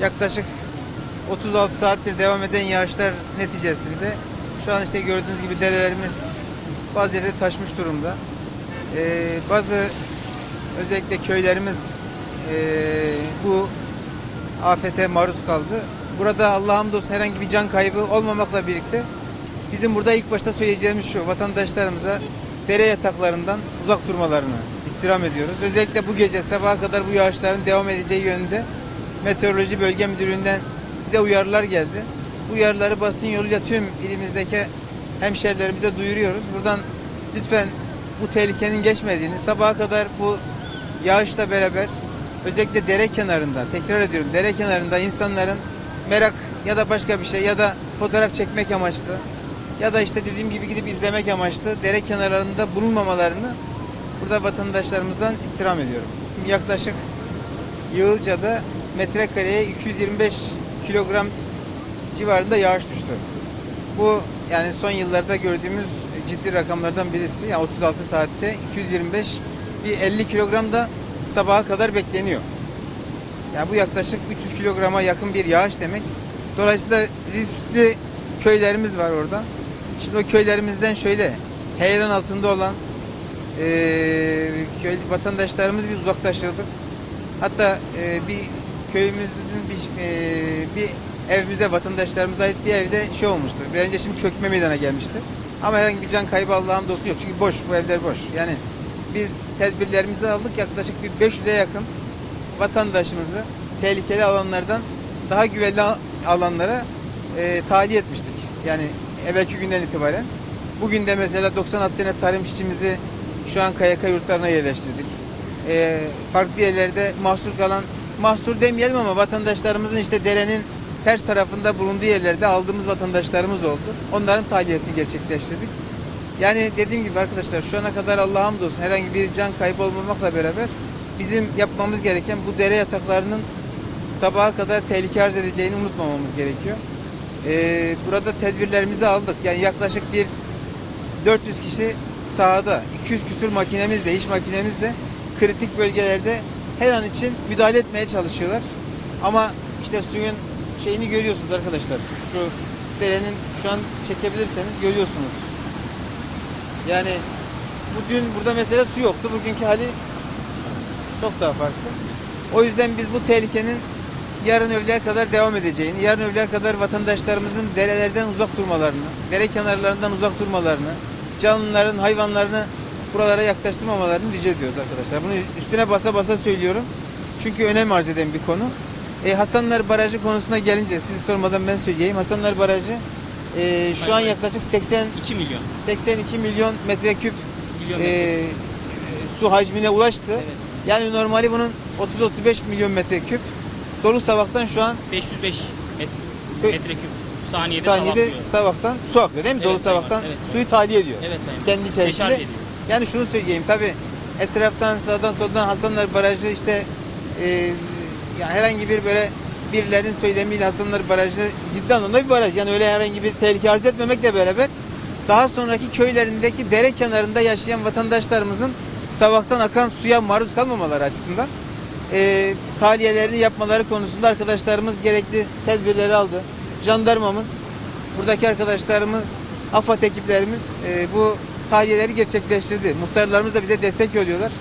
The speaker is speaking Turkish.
yaklaşık 36 saattir devam eden yağışlar neticesinde şu an işte gördüğünüz gibi derelerimiz bazı yerde taşmış durumda. Ee, bazı özellikle köylerimiz ee, bu afete maruz kaldı. Burada Allah'a hamdolsun herhangi bir can kaybı olmamakla birlikte bizim burada ilk başta söyleyeceğimiz şu vatandaşlarımıza dere yataklarından uzak durmalarını istirham ediyoruz. Özellikle bu gece sabaha kadar bu yağışların devam edeceği yönünde Meteoroloji Bölge Müdürlüğü'nden bize uyarılar geldi. Bu uyarıları basın yoluyla tüm ilimizdeki hemşerilerimize duyuruyoruz. Buradan lütfen bu tehlikenin geçmediğini, sabaha kadar bu yağışla beraber özellikle dere kenarında, tekrar ediyorum dere kenarında insanların merak ya da başka bir şey ya da fotoğraf çekmek amaçlı ya da işte dediğim gibi gidip izlemek amaçlı dere kenarlarında bulunmamalarını burada vatandaşlarımızdan istirham ediyorum. Yaklaşık Yığılca'da metrekareye 225 kilogram civarında yağış düştü. Bu yani son yıllarda gördüğümüz ciddi rakamlardan birisi. Yani 36 saatte 225 bir 50 kilogram da sabaha kadar bekleniyor. Yani bu yaklaşık 300 kilograma yakın bir yağış demek. Dolayısıyla riskli köylerimiz var orada. Şimdi o köylerimizden şöyle heyelan altında olan eee köy vatandaşlarımız biz uzaklaştırdık. Hatta eee, bir köyümüzün bir, eee, bir evimize vatandaşlarımıza ait bir evde şey olmuştu. Bir önce şimdi çökme meydana gelmişti. Ama herhangi bir can kaybı Allah'ın dostu yok. Çünkü boş, bu evler boş. Yani biz tedbirlerimizi aldık. Yaklaşık bir 500'e yakın vatandaşımızı tehlikeli alanlardan daha güvenli alanlara e, tahliye etmiştik. Yani evvelki günden itibaren. Bugün de mesela 96 tane tarım işçimizi şu an KYK yurtlarına yerleştirdik. E, farklı yerlerde mahsur kalan, mahsur demeyelim ama vatandaşlarımızın işte derenin ters tarafında bulunduğu yerlerde aldığımız vatandaşlarımız oldu. Onların tahliyesini gerçekleştirdik. Yani dediğim gibi arkadaşlar şu ana kadar Allah'a hamdolsun herhangi bir can kaybı olmamakla beraber bizim yapmamız gereken bu dere yataklarının sabaha kadar tehlike arz edeceğini unutmamamız gerekiyor. Ee, burada tedbirlerimizi aldık. Yani yaklaşık bir 400 kişi sahada, 200 küsur makinemizle, iş makinemizle kritik bölgelerde her an için müdahale etmeye çalışıyorlar. Ama işte suyun şeyini görüyorsunuz arkadaşlar. Şu derenin şu an çekebilirseniz görüyorsunuz. Yani bu dün burada mesela su yoktu. Bugünkü hali çok daha farklı. O yüzden biz bu tehlikenin yarın öğleye kadar devam edeceğini, yarın öğleye kadar vatandaşlarımızın derelerden uzak durmalarını, dere kenarlarından uzak durmalarını, canlıların, hayvanlarını buralara yaklaştırmamalarını rica ediyoruz arkadaşlar. Bunu üstüne basa basa söylüyorum. Çünkü önem arz eden bir konu. E, Hasanlar Barajı konusuna gelince siz sormadan ben söyleyeyim. Hasanlar Barajı e, şu an yaklaşık 80 2 milyon. 82 milyon metreküp Milyon e, su hacmine ulaştı. Evet. Yani normali bunun 30-35 milyon metreküp. Dolu Savak'tan şu an 505 met- Kö- metreküp saniyede, saniyede. Savak'tan su akıyor değil mi? Evet, Dolu Savak'tan evet. suyu tahliye ediyor. Evet sayın. Kendi içerisinde. Yani şunu söyleyeyim tabi etraftan sağdan soldan Hasanlar Barajı işte e, yani herhangi bir böyle birilerinin söylemiyle Hasanlar Barajı ciddi anlamda bir baraj. Yani öyle herhangi bir tehlike arz etmemekle beraber daha sonraki köylerindeki dere kenarında yaşayan vatandaşlarımızın savaktan akan suya maruz kalmamaları açısından e, tahliyelerini yapmaları konusunda arkadaşlarımız gerekli tedbirleri aldı. Jandarmamız, buradaki arkadaşlarımız, AFAD ekiplerimiz e, bu tahliyeleri gerçekleştirdi. Muhtarlarımız da bize destek oluyorlar.